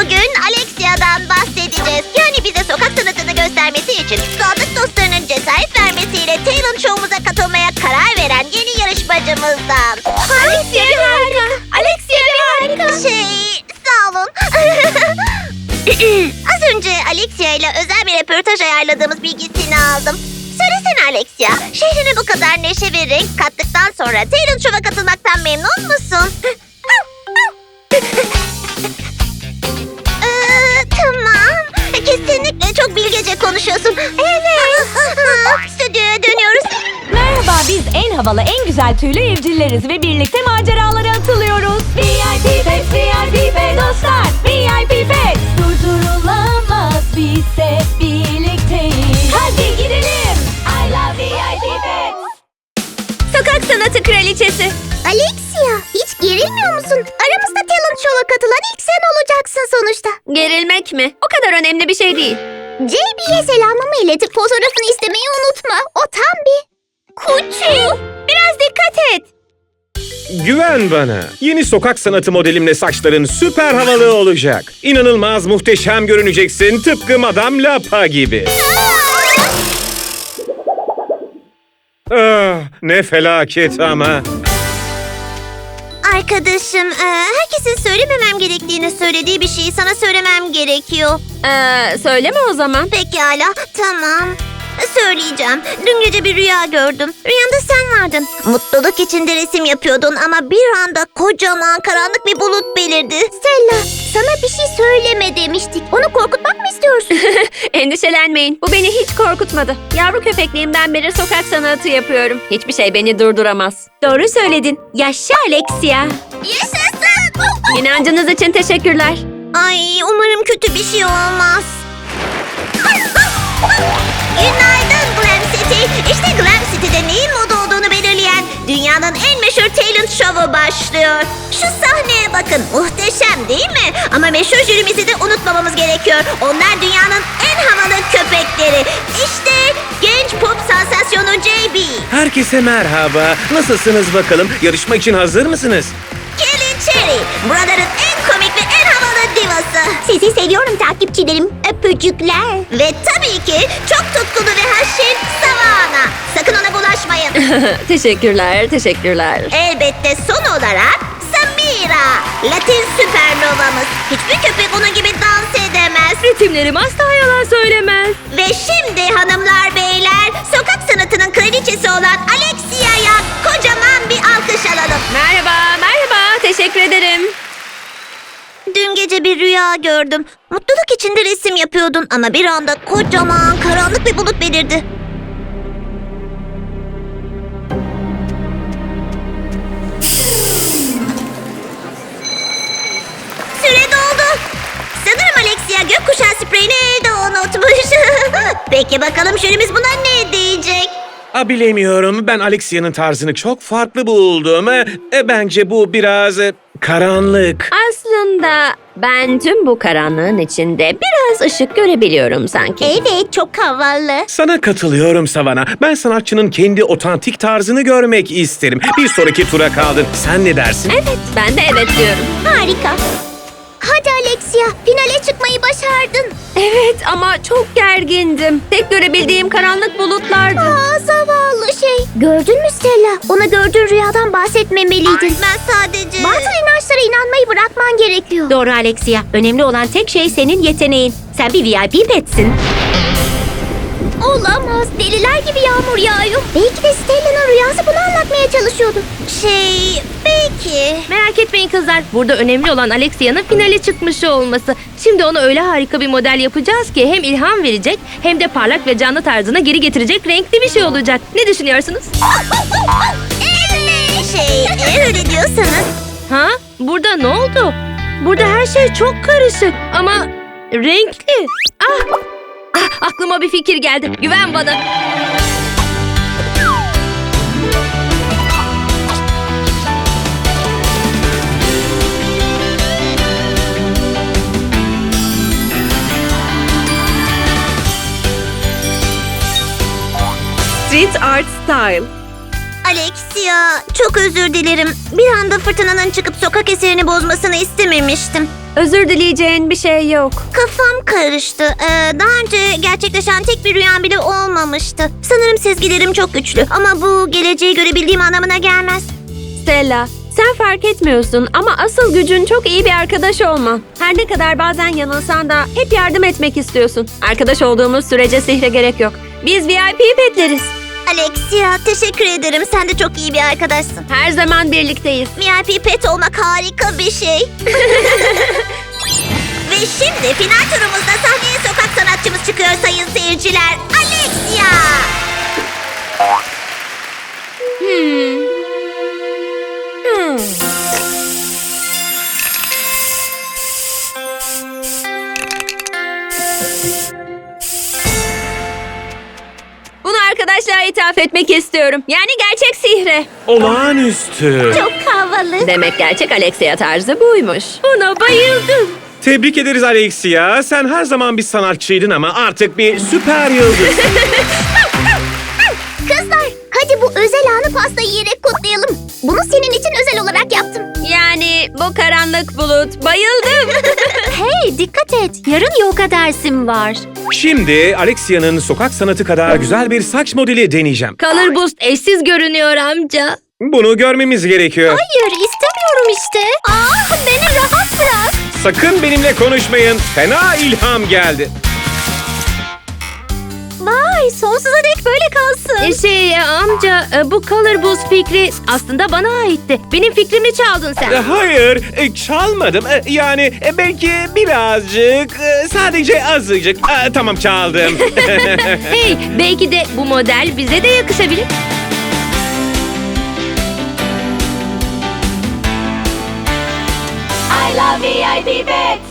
Bugün Alexia'dan bahsedeceğiz. Yani bize sokak sanatını göstermesi için sadık dostlarının cesaret vermesiyle Talent Show'umuza katılmaya karar veren yeni yarışmacımızdan. Alexia bir harika. Alexia bir harika. Şey, sağ olun. Az önce Alexia ile özel bir röportaj ayarladığımız bilgisini aldım. Söylesene Alexia, şehrine bu kadar neşe ve renk kattıktan sonra Talent Show'a katılmaktan memnun musun? Konuşuyorsun. Evet. Stüdyoya dönüyoruz. Merhaba biz en havalı en güzel tüylü evcilleriz ve birlikte maceralara atılıyoruz. VIP Pets, VIP Pet dostlar, VIP Pets. Durdurulamaz biz hep birlikteyiz. Hadi gidelim. I love VIP Pets. Sokak sanatı kraliçesi. Alexia, hiç gerilmiyor musun? Aramızda talent show'a katılan ilk sen olacaksın sonuçta. Gerilmek mi? O kadar önemli bir şey değil. JB'ye selamımı iletip fotoğrafını istemeyi unutma. O tam bir kuçu. Biraz dikkat et. Güven bana. Yeni sokak sanatı modelimle saçların süper havalı olacak. İnanılmaz muhteşem görüneceksin tıpkı Madame Lapa gibi. Ah, ne felaket ama. Arkadaşım, e, herkesin söylememem gerektiğini söylediği bir şeyi sana söylemem gerekiyor. Ee, söyleme o zaman. Pekala, tamam. Söyleyeceğim. Dün gece bir rüya gördüm. Rüyanda sen vardın. Mutluluk içinde resim yapıyordun ama bir anda kocaman karanlık bir bulut belirdi. Stella, sana bir şey söyleme demiştik. Onu korkutmak? Endişelenmeyin. Bu beni hiç korkutmadı. Yavru köpekliğimden beri sokak sanatı yapıyorum. Hiçbir şey beni durduramaz. Doğru söyledin. Yaşa Alexia. Yaşasın! İnancınız için teşekkürler. Ay, umarım kötü bir şey olmaz. Günaydın Glam City. İşte Glam dünyanın en meşhur talent show'u başlıyor. Şu sahneye bakın. Muhteşem değil mi? Ama meşhur jürimizi de unutmamamız gerekiyor. Onlar dünyanın en havalı köpekleri. İşte genç pop sansasyonu JB. Herkese merhaba. Nasılsınız bakalım? Yarışma için hazır mısınız? Kelly Cherry. Buraların en komik ve en havalı divası. Sizi seviyorum takipçilerim. Öpücükler. Ve tabii ki çok tutkulu ve haşin Savana. Teşekkürler, teşekkürler. Elbette son olarak Samira. Latin süpernovamız. Hiçbir köpek onun gibi dans edemez. Ritimlerim asla yalan söylemez. Ve şimdi hanımlar beyler sokak sanatının kraliçesi olan Alexia'ya kocaman bir alkış alalım. Merhaba, merhaba. Teşekkür ederim. Dün gece bir rüya gördüm. Mutluluk içinde resim yapıyordun ama bir anda kocaman karanlık bir bulut belirdi. Alexia gökkuşağı spreyini evde unutmuş. Peki bakalım jürimiz buna ne diyecek? A, bilemiyorum. Ben Alexia'nın tarzını çok farklı buldum. E, e, bence bu biraz e, karanlık. Aslında ben tüm bu karanlığın içinde biraz ışık görebiliyorum sanki. Evet çok havalı. Sana katılıyorum Savana. Ben sanatçının kendi otantik tarzını görmek isterim. Bir sonraki tura kaldın. Sen ne dersin? Evet, ben de evet diyorum. Harika. Hadi Alexia finale çıkmayı başardın. Evet ama çok gergindim. Tek görebildiğim karanlık bulutlardı. Aa zavallı şey. Gördün mü Stella? Ona gördüğün rüyadan bahsetmemeliydin. ben sadece... Bazı inançlara inanmayı bırakman gerekiyor. Doğru Alexia. Önemli olan tek şey senin yeteneğin. Sen bir VIP petsin. Olamaz. Deliler gibi yağmur yağıyor. Belki de Stella'nın rüyası bunu anlatmaya çalışıyordu. Şey... Belki... Merak etmeyin kızlar. Burada önemli olan Alexia'nın finale çıkmış olması. Şimdi ona öyle harika bir model yapacağız ki hem ilham verecek hem de parlak ve canlı tarzına geri getirecek renkli bir şey olacak. Ne düşünüyorsunuz? Evet. Şey öyle diyorsanız... Ha? Burada ne oldu? Burada her şey çok karışık ama renkli. Ah! ah aklıma bir fikir geldi. Güven bana. Street Art Style. Alexia çok özür dilerim. Bir anda fırtınanın çıkıp sokak eserini bozmasını istememiştim. Özür dileyeceğin bir şey yok. Kafam karıştı. Ee, daha önce gerçekleşen tek bir rüyam bile olmamıştı. Sanırım sezgilerim çok güçlü ama bu geleceği görebildiğim anlamına gelmez. Stella, sen fark etmiyorsun ama asıl gücün çok iyi bir arkadaş olman. Her ne kadar bazen yanılsan da hep yardım etmek istiyorsun. Arkadaş olduğumuz sürece sihre gerek yok. Biz VIP petleriz. Alexia, teşekkür ederim. Sen de çok iyi bir arkadaşsın. Her zaman birlikteyiz. VIP pet olmak harika bir şey. Ve şimdi final turumuzda sahneye sokak sanatçımız çıkıyor sayın seyirciler. Alexia! Bunu arkadaşlara ithaf etmek istiyorum. Yani gerçek sihre. Olağanüstü. Çok havalı. Demek gerçek Alexia tarzı buymuş. Buna bayıldım. Tebrik ederiz Alexia. Sen her zaman bir sanatçıydın ama artık bir süper yıldız. Kızlar, hadi bu özel anı pasta yiyerek kutlayalım. Bunu senin için özel olarak yaptım. Yani bu karanlık bulut. Bayıldım. Hey, dikkat et. Yarın yoga dersim var. Şimdi Alexia'nın sokak sanatı kadar güzel bir saç modeli deneyeceğim. Color Boost eşsiz görünüyor amca. Bunu görmemiz gerekiyor. Hayır, istemiyorum işte. Ah, beni rahat bırak. Sakın benimle konuşmayın. Fena ilham geldi. Vay, sonsuza dek böyle kalsın. şey amca bu Color Boost fikri aslında bana aitti. Benim fikrimi çaldın E, Hayır, e, çalmadım. E, Yani e, belki birazcık, e, sadece azıcık. E, Tamam çaldım. hey belki de bu model bize de yakışabilir. I love VIP Pets.